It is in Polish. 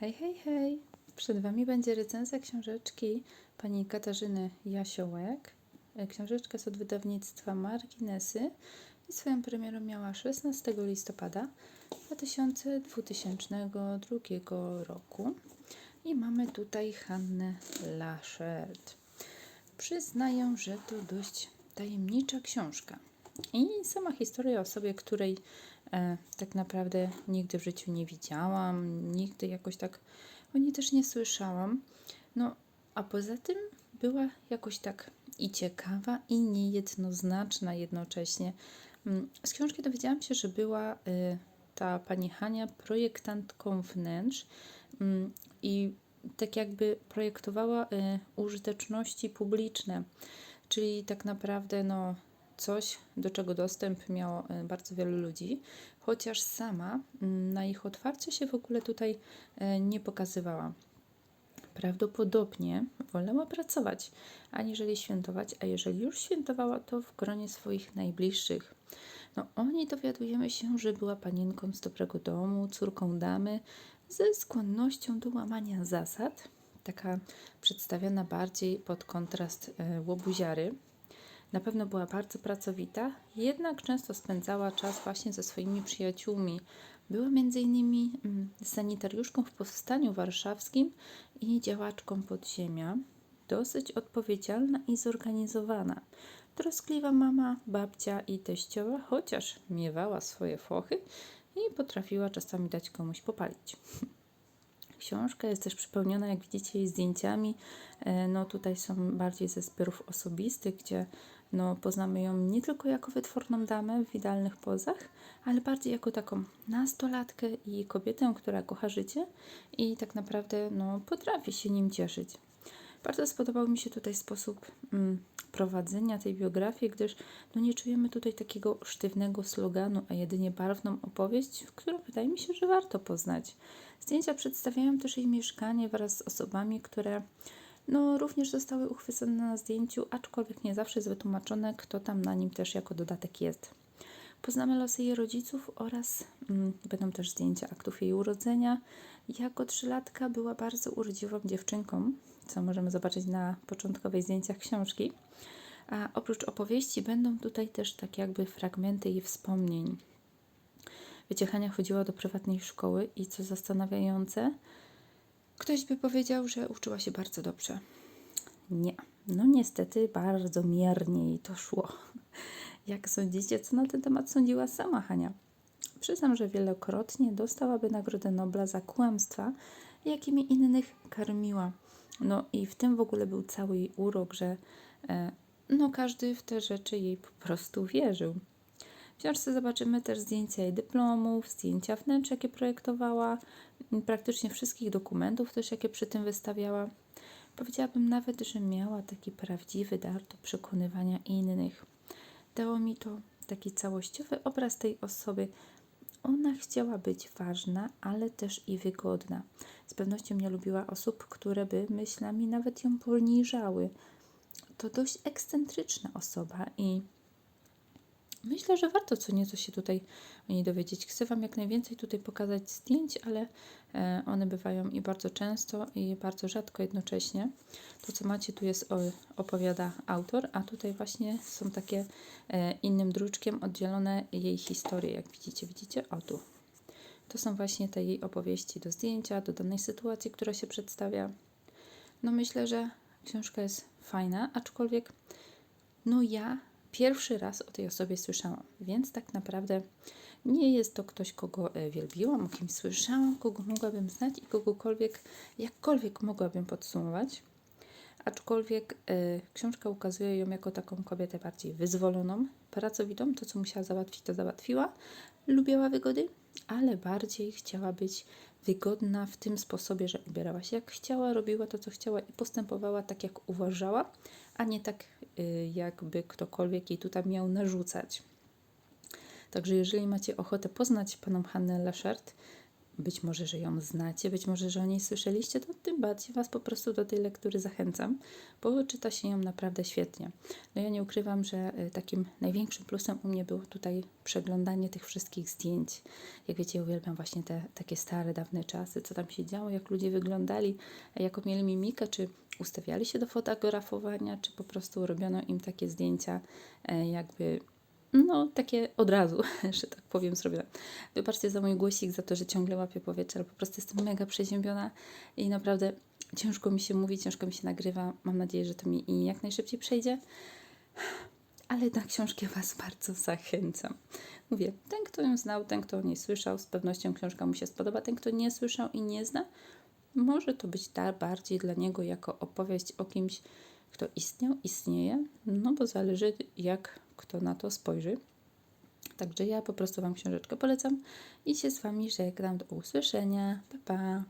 Hej, hej, hej! Przed Wami będzie recenzja książeczki pani Katarzyny Jasiołek. Książeczka jest od wydawnictwa Marginesy i swoją premierę miała 16 listopada 2022 roku. I mamy tutaj Hannę Laschert. Przyznaję, że to dość tajemnicza książka. I sama historia osobie, której e, tak naprawdę nigdy w życiu nie widziałam, nigdy jakoś tak o niej też nie słyszałam. No, a poza tym była jakoś tak i ciekawa, i niejednoznaczna jednocześnie. Mm, Z książki dowiedziałam się, że była y, ta pani Hania projektantką wnętrz mm, i tak jakby projektowała y, użyteczności publiczne, czyli tak naprawdę no, coś, do czego dostęp miało y, bardzo wielu ludzi, chociaż sama mm, na ich otwarcie się w ogóle tutaj y, nie pokazywała. Prawdopodobnie wolała pracować, aniżeli świętować, a jeżeli już świętowała, to w gronie swoich najbliższych. No, o niej dowiadujemy się, że była panienką z dobrego domu, córką damy, ze skłonnością do łamania zasad, taka przedstawiana bardziej pod kontrast e, łobuziary. Na pewno była bardzo pracowita, jednak często spędzała czas właśnie ze swoimi przyjaciółmi. Była m.in. sanitariuszką w powstaniu warszawskim i działaczką podziemia. Dosyć odpowiedzialna i zorganizowana. Troskliwa mama, babcia i teściowa, chociaż miewała swoje fochy i potrafiła czasami dać komuś popalić. Książka jest też przepełniona, jak widzicie, zdjęciami. E, No tutaj są bardziej ze zbiorów osobistych, gdzie no, poznamy ją nie tylko jako wytworną damę w idealnych pozach, ale bardziej jako taką nastolatkę i kobietę, która kocha życie i tak naprawdę no, potrafi się nim cieszyć. Bardzo spodobał mi się tutaj sposób mm, prowadzenia tej biografii, gdyż no, nie czujemy tutaj takiego sztywnego sloganu, a jedynie barwną opowieść, którą wydaje mi się, że warto poznać. Zdjęcia przedstawiają też jej mieszkanie wraz z osobami, które no, również zostały uchwycone na zdjęciu, aczkolwiek nie zawsze jest wytłumaczone, kto tam na nim też jako dodatek jest. Poznamy losy jej rodziców oraz mm, będą też zdjęcia aktów jej urodzenia. Jako trzylatka była bardzo urodziwą dziewczynką, co możemy zobaczyć na początkowych zdjęciach książki. A oprócz opowieści będą tutaj też tak jakby fragmenty jej wspomnień. Wiecie, Hania chodziła do prywatnej szkoły i co zastanawiające, ktoś by powiedział, że uczyła się bardzo dobrze. Nie. No niestety bardzo miernie jej to szło. Jak sądzicie, co na ten temat sądziła sama Hania? Przyznam, że wielokrotnie dostałaby Nagrodę Nobla za kłamstwa, jakimi innych karmiła. No i w tym w ogóle był cały jej urok, że e, no każdy w te rzeczy jej po prostu wierzył. W książce zobaczymy też zdjęcia jej dyplomów, zdjęcia wnętrz, jakie projektowała, praktycznie wszystkich dokumentów też, jakie przy tym wystawiała. Powiedziałabym nawet, że miała taki prawdziwy dar do przekonywania innych. Dało mi to taki całościowy obraz tej osoby. Ona chciała być ważna, ale też i wygodna. Z pewnością nie lubiła osób, które by myślami nawet ją poniżały. To dość ekscentryczna osoba i Myślę, że warto co nieco się tutaj o niej dowiedzieć. Chcę Wam jak najwięcej tutaj pokazać zdjęć, ale e, one bywają i bardzo często, i bardzo rzadko jednocześnie. To, co macie tu jest, opowiada autor, a tutaj właśnie są takie e, innym druczkiem oddzielone jej historie, jak widzicie. Widzicie? O tu. To są właśnie te jej opowieści do zdjęcia, do danej sytuacji, która się przedstawia. No myślę, że książka jest fajna, aczkolwiek no ja pierwszy raz o tej osobie słyszałam, więc tak naprawdę nie jest to ktoś, kogo e, wielbiłam, o kim słyszałam, kogo mogłabym znać i kogokolwiek, jakkolwiek mogłabym podsumować. Aczkolwiek e, książka ukazuje ją jako taką kobietę bardziej wyzwoloną, pracowitą, to co musiała załatwić, to załatwiła. Lubiła wygody, ale bardziej chciała być wygodna w tym sposobie, że ubierała się jak chciała, robiła to, co chciała i postępowała tak, jak uważała, a nie tak, y, jakby ktokolwiek jej tutaj miał narzucać. Także jeżeli macie ochotę poznać paną Hannę Laschert, być może, że ją znacie, być może, że o niej słyszeliście, to tym bardziej Was po prostu do tej lektury zachęcam, bo czyta się ją naprawdę świetnie. No ja nie ukrywam, że y, takim największym plusem u mnie było tutaj przeglądanie tych wszystkich zdjęć. Jak wiecie, ja uwielbiam właśnie te takie stare, dawne czasy, co tam się działo, jak ludzie wyglądali, jaką mieli mimikę, czy ustawiali się do fotografowania, czy po prostu robiono im takie zdjęcia e, jakby no, takie od razu, że tak powiem, zrobione. Wybaczcie za mój głosik, za to, że ciągle łapię powietrze, ale po prostu jestem mega przeziębiona i naprawdę ciężko mi się mówi, ciężko mi się nagrywa. Mam nadzieję, że to mi i jak najszybciej przejdzie. Ale na książkę Was bardzo zachęcam. Mówię, ten, kto ją znał, ten, kto o niej słyszał, z pewnością książka mu się spodoba. Ten, kto nie słyszał i nie zna, może to być ta bardziej dla niego jako opowieść o kimś, kto istniał, istnieje, no bo zależy jak kto na to spojrzy. Także ja po prostu Wam książeczkę polecam i się z Wami żegnam. Do usłyszenia. Pa, pa.